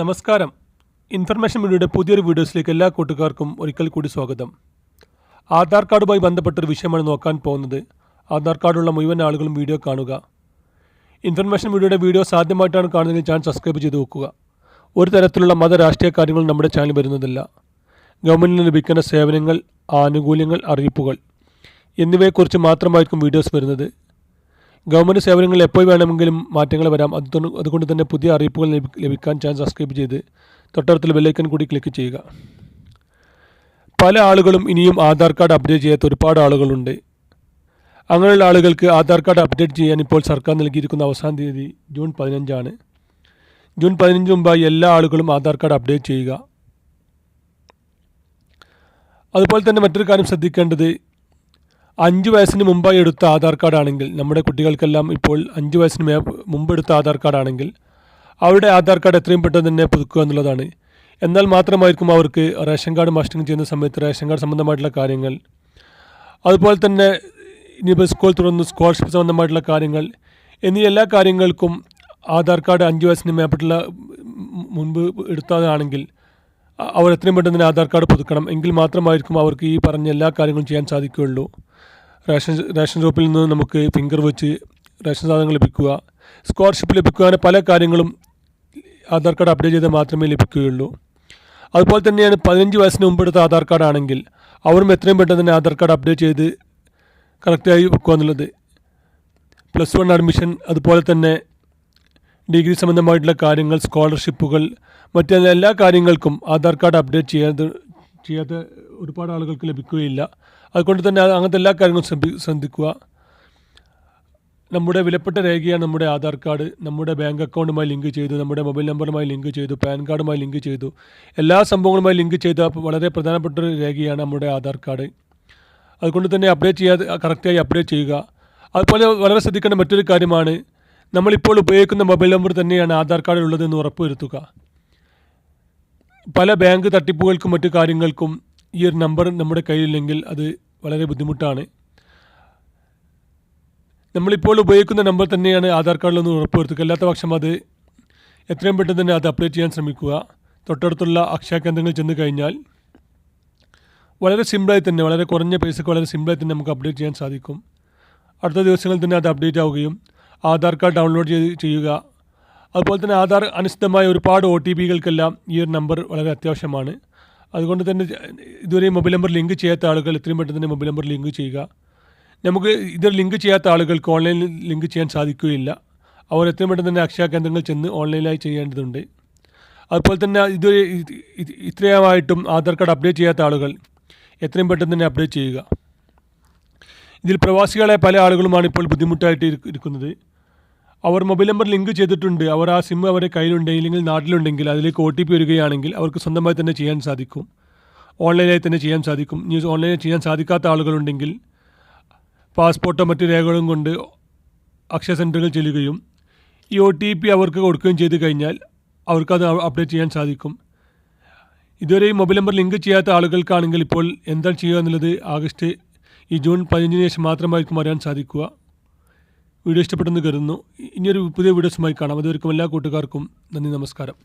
നമസ്കാരം. ഇൻഫർമേഷൻ മീഡിയയുടെ പുതിയൊരു വീഡിയോസിലേക്ക് എല്ലാ കൂട്ടുകാർക്കും ഒരിക്കൽ കൂടി സ്വാഗതം. ആധാർ കാർഡുമായി ബന്ധപ്പെട്ടൊരു വിഷയമാണ് നോക്കാൻ പോകുന്നത്. ആധാർ കാർഡുള്ള മുഴുവൻ ആളുകളും വീഡിയോ കാണുക. ഇൻഫർമേഷൻ മീഡിയയുടെ വീഡിയോ സാധ്യമായിട്ടാണ് കാണുന്നതെങ്കിൽ ചാനൽ സബ്സ്ക്രൈബ് ചെയ്ത് നോക്കുക ഒരു തരത്തിലുള്ള മത രാഷ്ട്രീയ കാര്യങ്ങൾ നമ്മുടെ ചാനൽ വരുന്നതല്ല. ഗവൺമെന്റിന് ലഭിക്കുന്ന സേവനങ്ങൾ ആനുകൂല്യങ്ങൾ അറിയിപ്പുകൾ എന്നിവയെക്കുറിച്ച് മാത്രമായിരിക്കും വീഡിയോസ് വരുന്നത്. ഗവൺമെന്റ് സേവനങ്ങളിൽ എപ്പോൾ വേണമെങ്കിലും മാറ്റങ്ങൾ വരാം. അത് അതുകൊണ്ട് തന്നെ പുതിയ അറിയിപ്പുകൾ ലഭിക്കാൻ ചാനൽ സബ്സ്ക്രൈബ് ചെയ്ത് തൊട്ടടുത്തുള്ള ബെല്ലൈക്കൻ കൂടി ക്ലിക്ക് ചെയ്യുക. പല ആളുകളും ഇനിയും ആധാർ കാർഡ് അപ്ഡേറ്റ് ചെയ്യാത്ത ഒരുപാട് ആളുകളുണ്ട്. അങ്ങനെയുള്ള ആളുകൾക്ക് ആധാർ കാർഡ് അപ്ഡേറ്റ് ചെയ്യാൻ ഇപ്പോൾ സർക്കാർ നൽകിയിരിക്കുന്ന അവസാന തീയതി ജൂൺ പതിനഞ്ചാണ്. ജൂൺ പതിനഞ്ച് മുമ്പായി എല്ലാ ആളുകളും ആധാർ കാർഡ് അപ്ഡേറ്റ് ചെയ്യുക. അതുപോലെ തന്നെ മറ്റൊരു കാര്യം ശ്രദ്ധിക്കേണ്ടത് അഞ്ച് വയസ്സിന് മുമ്പായി എടുത്ത ആധാർ കാർഡാണെങ്കിൽ നമ്മുടെ കുട്ടികൾക്കെല്ലാം ഇപ്പോൾ അഞ്ച് വയസ്സിന് മുമ്പ് എടുത്ത ആധാർ കാർഡാണെങ്കിൽ അവരുടെ ആധാർ കാർഡ് എത്രയും പെട്ടെന്ന് തന്നെ പുതുക്കുക എന്നുള്ളതാണ്. എന്നാൽ മാത്രമായിരിക്കും അവർക്ക് റേഷൻ കാർഡ് മാസ്റ്റിംഗ് ചെയ്യുന്ന സമയത്ത് റേഷൻ കാർഡ് സംബന്ധമായിട്ടുള്ള കാര്യങ്ങൾ അതുപോലെ തന്നെ ഇനിയിപ്പോൾ സ്കൂൾ തുറന്ന് സ്കോളർഷിപ്പ് സംബന്ധമായിട്ടുള്ള കാര്യങ്ങൾ എന്നീ എല്ലാ കാര്യങ്ങൾക്കും ആധാർ കാർഡ് അഞ്ച് വയസ്സിന് മേപ്പെട്ടുള്ള മുൻപ് എടുത്തതാണെങ്കിൽ അവർ എത്രയും പെട്ടെന്ന് തന്നെ ആധാർ കാർഡ് പുതുക്കണം. എങ്കിൽ മാത്രമായിരിക്കും അവർക്ക് ഈ പറഞ്ഞ എല്ലാ കാര്യങ്ങളും ചെയ്യാൻ സാധിക്കുകയുള്ളൂ. റേഷൻ റേഷൻ ഷോപ്പിൽ നിന്ന് നമുക്ക് ഫിംഗർ വെച്ച് റേഷൻ സാധനങ്ങൾ ലഭിക്കുക. സ്കോളർഷിപ്പ് ലഭിക്കുക അങ്ങനെ പല കാര്യങ്ങളും ആധാർ കാർഡ് അപ്ഡേറ്റ് ചെയ്താൽ മാത്രമേ ലഭിക്കുകയുള്ളൂ. അതുപോലെ തന്നെയാണ് പതിനഞ്ച് വയസ്സിന് മുമ്പ് എടുത്ത ആധാർ കാർഡ് ആണെങ്കിൽ അവരും എത്രയും പെട്ടെന്ന് തന്നെ ആധാർ കാർഡ് അപ്ഡേറ്റ് ചെയ്ത് കറക്റ്റായി വെക്കുക എന്നുള്ളത്. പ്ലസ് വൺ അഡ്മിഷൻ അതുപോലെ തന്നെ ഡിഗ്രി സംബന്ധമായിട്ടുള്ള കാര്യങ്ങൾ സ്കോളർഷിപ്പുകൾ മറ്റെല്ലാ കാര്യങ്ങൾക്കും ആധാർ കാർഡ് അപ്ഡേറ്റ് ചെയ്യാതെ ചെയ്യാത്ത ഒരുപാട് ആളുകൾക്ക് ലഭിക്കുകയില്ല. അതുകൊണ്ട് തന്നെ അങ്ങനത്തെ എല്ലാ കാര്യങ്ങളും ശ്രദ്ധി- ശ്രദ്ധിക്കുക. നമ്മുടെ വിലപ്പെട്ട രേഖയാണ് നമ്മുടെ ആധാർ കാർഡ് നമ്മുടെ ബാങ്ക് അക്കൗണ്ടുമായി ലിങ്ക് ചെയ്തു നമ്മുടെ മൊബൈൽ നമ്പറുമായി ലിങ്ക് ചെയ്തു പാൻ കാർഡുമായി ലിങ്ക് ചെയ്തു. എല്ലാ സംഭവങ്ങളുമായി ലിങ്ക് ചെയ്ത വളരെ പ്രധാനപ്പെട്ട ഒരു രേഖയാണ് നമ്മുടെ ആധാർ കാർഡ്. അതുകൊണ്ട് തന്നെ അപ്ഡേറ്റ് ചെയ്യാതെ കറക്റ്റായി അപ്ഡേറ്റ് ചെയ്യുക. അതുപോലെ വളരെ ശ്രദ്ധിക്കേണ്ട മറ്റൊരു കാര്യമാണ് നമ്മളിപ്പോൾ ഉപയോഗിക്കുന്ന മൊബൈൽ നമ്പർ തന്നെയാണ് ആധാർ കാർഡിൽ ഉള്ളതെന്ന് ഉറപ്പുവരുത്തുക. പല ബാങ്ക് തട്ടിപ്പുകൾക്കും മറ്റു കാര്യങ്ങൾക്കും ഈ ഒരു നമ്പർ നമ്മുടെ കയ്യിലില്ലെങ്കിൽ അത് വളരെ ബുദ്ധിമുട്ടാണ്. നമ്മളിപ്പോൾ ഉപയോഗിക്കുന്ന നമ്പർ തന്നെയാണ് ആധാർ കാർഡിലൊന്ന് ഉറപ്പുവരുത്തുക. അല്ലാത്ത പക്ഷം അത് എത്രയും പെട്ടെന്ന് തന്നെ അത് അപ്ഡേറ്റ് ചെയ്യാൻ ശ്രമിക്കുക. തൊട്ടടുത്തുള്ള അക്ഷയ കേന്ദ്രങ്ങളിൽ ചെന്ന് കഴിഞ്ഞാൽ വളരെ സിമ്പിളായി തന്നെ വളരെ കുറഞ്ഞ പൈസക്ക് വളരെ സിമ്പിളായി തന്നെ നമുക്ക് അപ്ഡേറ്റ് ചെയ്യാൻ സാധിക്കും. അടുത്ത ദിവസങ്ങളിൽ തന്നെ അത് അപ്ഡേറ്റ് ആവുകയും ആധാർ കാർഡ് ഡൗൺലോഡ് ചെയ്ത് ചെയ്യുക. അതുപോലെ തന്നെ ആധാർ അനുസൃതമായ ഒരുപാട് ഒ ടി പികൾക്കെല്ലാം ഈ ഒരു നമ്പർ വളരെ അത്യാവശ്യമാണ്. അതുകൊണ്ട് തന്നെ ഇതുവരെ മൊബൈൽ നമ്പർ ലിങ്ക് ചെയ്യാത്ത ആളുകൾ എത്രയും പെട്ടെന്ന് തന്നെ മൊബൈൽ നമ്പർ ലിങ്ക് ചെയ്യുക. നമുക്ക് ഇത് ലിങ്ക് ചെയ്യാത്ത ആളുകൾക്ക് ഓൺലൈനിൽ ലിങ്ക് ചെയ്യാൻ സാധിക്കുകയില്ല. അവർ എത്രയും പെട്ടെന്ന് തന്നെ അക്ഷയ കേന്ദ്രങ്ങൾ ചെന്ന് ഓൺലൈനായി ചെയ്യേണ്ടതുണ്ട്. അതുപോലെ തന്നെ ഇത് ഇത്രയുമായിട്ടും ആധാർ കാർഡ് അപ്ഡേറ്റ് ചെയ്യാത്ത ആളുകൾ എത്രയും പെട്ടെന്ന് തന്നെ അപ്ഡേറ്റ് ചെയ്യുക. ഇതിൽ പ്രവാസികളെ പല ആളുകളുമാണ് ഇപ്പോൾ ബുദ്ധിമുട്ടായിട്ട് ഇരിക്കുന്നത്. അവർ മൊബൈൽ നമ്പർ ലിങ്ക് ചെയ്തിട്ടുണ്ട്. അവർ ആ സിം അവരുടെ കയ്യിലുണ്ടെങ്കിൽ അല്ലെങ്കിൽ നാട്ടിലുണ്ടെങ്കിൽ അതിലേക്ക് ഒ ടി പി വരികയാണെങ്കിൽ അവർക്ക് സ്വന്തമായി തന്നെ ചെയ്യാൻ സാധിക്കും. ഓൺലൈനായി തന്നെ ചെയ്യാൻ സാധിക്കും. ന്യൂസ് ഓൺലൈനിൽ ചെയ്യാൻ സാധിക്കാത്ത ആളുകളുണ്ടെങ്കിൽ പാസ്പോർട്ടോ മറ്റു രേഖകളും കൊണ്ട് അക്ഷയ സെന്ററുകൾ ചെല്ലുകയും ഈ ഒ ടി പി അവർക്ക് കൊടുക്കുകയും ചെയ്ത് കഴിഞ്ഞാൽ അവർക്കത് അപ്ഡേറ്റ് ചെയ്യാൻ സാധിക്കും. ഇതുവരെ ഈ മൊബൈൽ നമ്പർ ലിങ്ക് ചെയ്യാത്ത ആളുകൾക്കാണെങ്കിൽ ഇപ്പോൾ എന്താണ് ചെയ്യുക എന്നുള്ളത് ആഗസ്റ്റ് ഈ ജൂൺ പതിനഞ്ചിന് ശേഷം മാത്രമായിരിക്കും അറിയാൻ സാധിക്കുക. വീഡിയോ ഇഷ്ടപ്പെട്ടെന്ന് കരുതുന്നു. ഇനിയൊരു പുതിയ വീഡിയോസുമായി കാണാം. അതുവരെക്കും എല്ലാ കൂട്ടുകാർക്കും നന്ദി നമസ്കാരം.